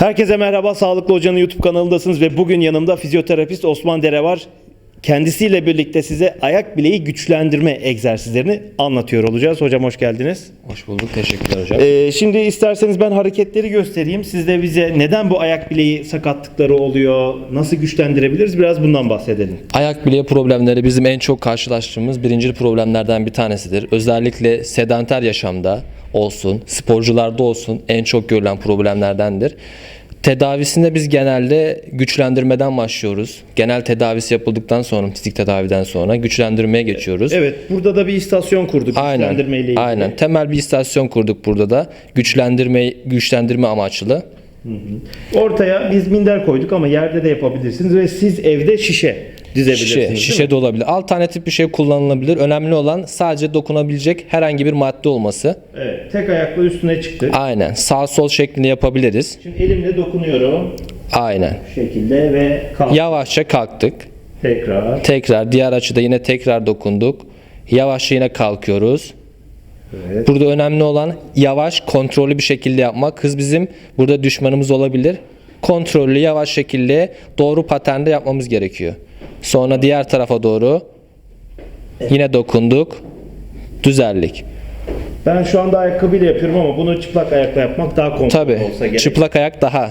Herkese merhaba. Sağlıklı Hoca'nın YouTube kanalındasınız ve bugün yanımda fizyoterapist Osman Dere var. Kendisiyle birlikte size ayak bileği güçlendirme egzersizlerini anlatıyor olacağız. Hocam hoş geldiniz. Hoş bulduk. Teşekkürler hocam. Ee, şimdi isterseniz ben hareketleri göstereyim. Siz de bize neden bu ayak bileği sakatlıkları oluyor, nasıl güçlendirebiliriz biraz bundan bahsedelim. Ayak bileği problemleri bizim en çok karşılaştığımız birinci problemlerden bir tanesidir. Özellikle sedanter yaşamda olsun, sporcularda olsun en çok görülen problemlerdendir. Tedavisinde biz genelde güçlendirmeden başlıyoruz. Genel tedavisi yapıldıktan sonra, fizik tedaviden sonra güçlendirmeye geçiyoruz. Evet, burada da bir istasyon kurduk Aynen. güçlendirme ile ilgili. Aynen. Temel bir istasyon kurduk burada da. Güçlendirme güçlendirme amaçlı. Ortaya biz minder koyduk ama yerde de yapabilirsiniz ve siz evde şişe dizebilirsiniz. Şişe, şişe de olabilir. Alternatif bir şey kullanılabilir. Önemli olan sadece dokunabilecek herhangi bir madde olması. Evet, tek ayakla üstüne çıktık. Aynen. Sağ sol şeklinde yapabiliriz. Şimdi elimle dokunuyorum Aynen. bu şekilde ve kalk. Yavaşça kalktık. Tekrar. Tekrar diğer açıda yine tekrar dokunduk. Yavaşça yine kalkıyoruz. Evet. Burada önemli olan yavaş, kontrollü bir şekilde yapmak. Hız bizim burada düşmanımız olabilir. Kontrollü, yavaş şekilde doğru paternde yapmamız gerekiyor. Sonra diğer tarafa doğru yine dokunduk. Düzeldik. Ben şu anda ayakkabıyla yapıyorum ama bunu çıplak ayakla yapmak daha konforlu Tabi olsa gerek. çıplak ayak daha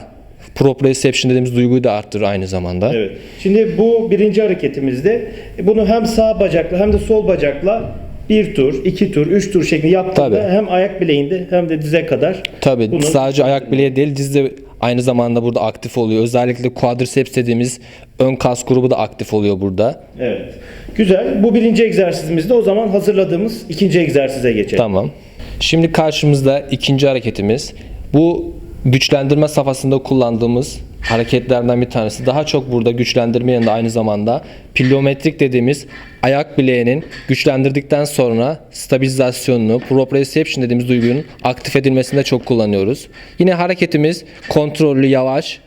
proprioception dediğimiz duyguyu da arttırır aynı zamanda. Evet. Şimdi bu birinci hareketimizde bunu hem sağ bacakla hem de sol bacakla bir tur, iki tur, üç tur şeklinde yaptığında Tabii. hem ayak bileğinde hem de dize kadar Tabi bunu- sadece ayak bileği değil diz de aynı zamanda burada aktif oluyor. Özellikle quadriceps dediğimiz ön kas grubu da aktif oluyor burada. Evet. Güzel. Bu birinci egzersizimizde o zaman hazırladığımız ikinci egzersize geçelim. Tamam. Şimdi karşımızda ikinci hareketimiz. Bu güçlendirme safhasında kullandığımız hareketlerden bir tanesi. Daha çok burada güçlendirme yanında aynı zamanda plyometrik dediğimiz ayak bileğinin güçlendirdikten sonra stabilizasyonunu, proprioception dediğimiz duygunun aktif edilmesinde çok kullanıyoruz. Yine hareketimiz kontrollü, yavaş,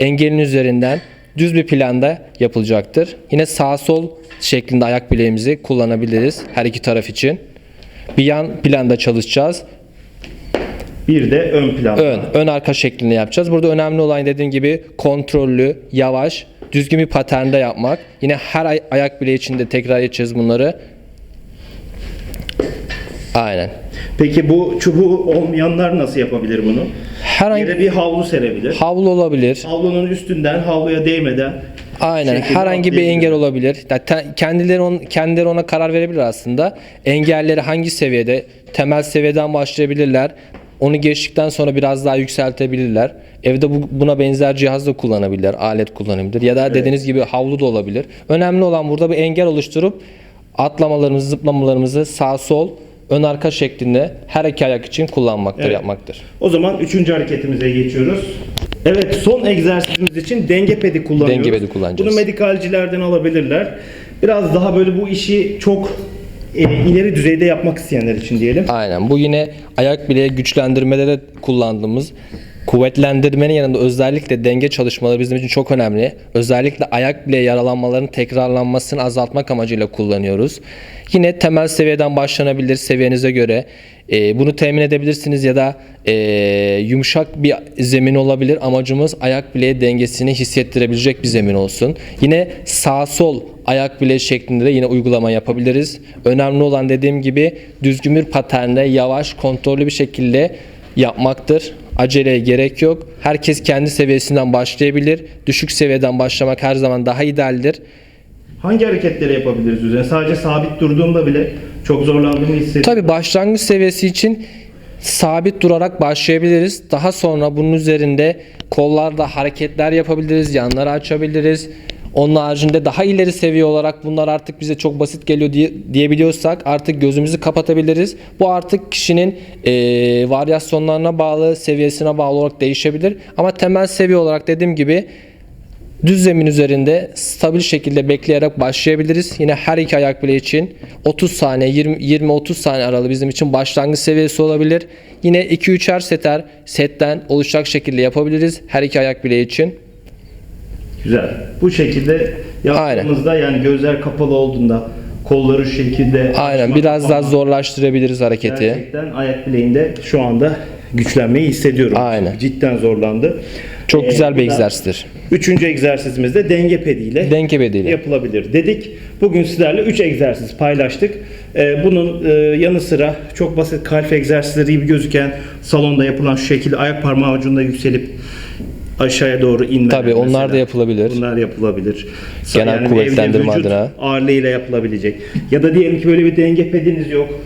engelin üzerinden düz bir planda yapılacaktır. Yine sağ sol şeklinde ayak bileğimizi kullanabiliriz her iki taraf için. Bir yan planda çalışacağız. Bir de ön plan. Ön, ön arka şeklinde yapacağız. Burada önemli olan dediğim gibi kontrollü, yavaş, düzgün bir paternde yapmak. Yine her ay- ayak bileği için de tekrar edeceğiz bunları. Aynen. Peki bu çubuğu olmayanlar nasıl yapabilir bunu? Herhangi Yere bir havlu serebilir. havlu olabilir. Havlunun üstünden havluya değmeden Aynen. şekilde Herhangi bir engel olabilir. Te- kendileri on, kendileri ona karar verebilir aslında. Engelleri hangi seviyede? Temel seviyeden başlayabilirler. Onu geçtikten sonra biraz daha yükseltebilirler. Evde bu, buna benzer cihaz da kullanabilirler, alet kullanabilir ya da dediğiniz gibi havlu da olabilir. Önemli olan burada bir engel oluşturup atlamalarımızı, zıplamalarımızı sağ sol, ön arka şeklinde her iki ayak için kullanmaktır, Evet. yapmaktır. O zaman üçüncü hareketimize geçiyoruz. Evet son egzersizimiz için denge pedi kullanıyoruz. Denge pedi kullanacağız. Bunu medikalcilerden alabilirler. Biraz daha böyle bu işi çok e, ileri düzeyde yapmak isteyenler için diyelim. Aynen. Bu yine ayak bileği güçlendirmede de kullandığımız kuvvetlendirmenin yanında özellikle denge çalışmaları bizim için çok önemli. Özellikle ayak bileği yaralanmaların tekrarlanmasını azaltmak amacıyla kullanıyoruz. Yine temel seviyeden başlanabilir seviyenize göre. Ee, bunu temin edebilirsiniz ya da ee, yumuşak bir zemin olabilir. Amacımız ayak bileği dengesini hissettirebilecek bir zemin olsun. Yine sağ sol ayak bileği şeklinde de yine uygulama yapabiliriz. Önemli olan dediğim gibi düzgün bir paternde yavaş kontrollü bir şekilde yapmaktır. Aceleye gerek yok. Herkes kendi seviyesinden başlayabilir. Düşük seviyeden başlamak her zaman daha idealdir. Hangi hareketleri yapabiliriz üzerine? Sadece sabit durduğumda bile çok zorlandığımı hissediyorum. Tabi başlangıç seviyesi için sabit durarak başlayabiliriz. Daha sonra bunun üzerinde kollarda hareketler yapabiliriz, yanları açabiliriz. Onun haricinde daha ileri seviye olarak bunlar artık bize çok basit geliyor diye, diyebiliyorsak artık gözümüzü kapatabiliriz. Bu artık kişinin eee, varyasyonlarına bağlı, seviyesine bağlı olarak değişebilir. Ama temel seviye olarak dediğim gibi Düz zemin üzerinde stabil şekilde bekleyerek başlayabiliriz. Yine her iki ayak bileği için 30 saniye 20-30 saniye aralığı bizim için başlangıç seviyesi olabilir. Yine 2-3'er seter setten oluşacak şekilde yapabiliriz her iki ayak bileği için. Güzel. Bu şekilde yaptığımızda yani gözler kapalı olduğunda kolları şu şekilde Aynen biraz daha zorlaştırabiliriz hareketi. Gerçekten ayak bileğinde şu anda güçlenmeyi hissediyorum. Aynen. Cidden zorlandı. Çok Ee, güzel bir egzersizdir. Üçüncü egzersizimiz de denge pediyle Denge bediyle. yapılabilir dedik. Bugün sizlerle 3 egzersiz paylaştık. Ee, bunun e, yanı sıra çok basit kalf egzersizleri gibi gözüken salonda yapılan şu şekilde ayak parmağı ucunda yükselip aşağıya doğru inme. Tabii, onlar da yapılabilir. Bunlar yapılabilir. Genel evde kuvvetlendirme vücut adına. ağırlığıyla yapılabilecek. Ya da diyelim ki böyle bir denge pediniz yok.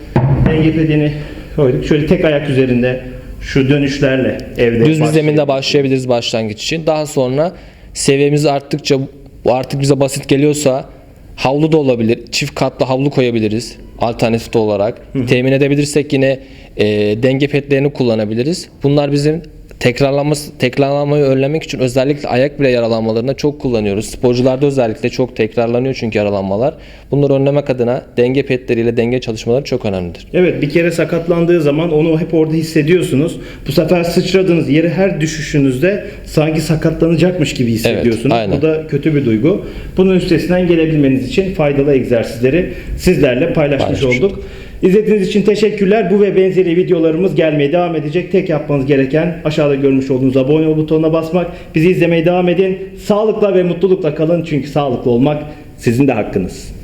Denge pedini koyduk. Şöyle tek ayak üzerinde şu dönüşlerle evde Düz bir zeminde başlayabiliriz başlangıç için. Daha sonra seviyemiz arttıkça bu artık bize basit geliyorsa havlu da olabilir. Çift katlı havlu koyabiliriz alternatif olarak. Temin edebilirsek yine e, denge petlerini kullanabiliriz. Bunlar bizim tekrarlanması tekrarlanmayı önlemek için özellikle ayak bile yaralanmalarında çok kullanıyoruz. Sporcularda özellikle çok tekrarlanıyor çünkü yaralanmalar. Bunları önlemek adına denge petleriyle denge çalışmaları çok önemlidir. Evet bir kere sakatlandığı zaman onu hep orada hissediyorsunuz. Bu sefer sıçradığınız yere her düşüşünüzde sanki sakatlanacakmış gibi hissediyorsunuz. aynen. Bu da kötü bir duygu. Bunun üstesinden gelebilmeniz için faydalı egzersizleri sizlerle paylaşmış Paylaşmış olduk. İzlediğiniz için teşekkürler. Bu ve benzeri videolarımız gelmeye devam edecek. Tek yapmanız gereken aşağıda görmüş olduğunuz abone ol butonuna basmak. Bizi izlemeye devam edin. Sağlıkla ve mutlulukla kalın çünkü sağlıklı olmak sizin de hakkınız.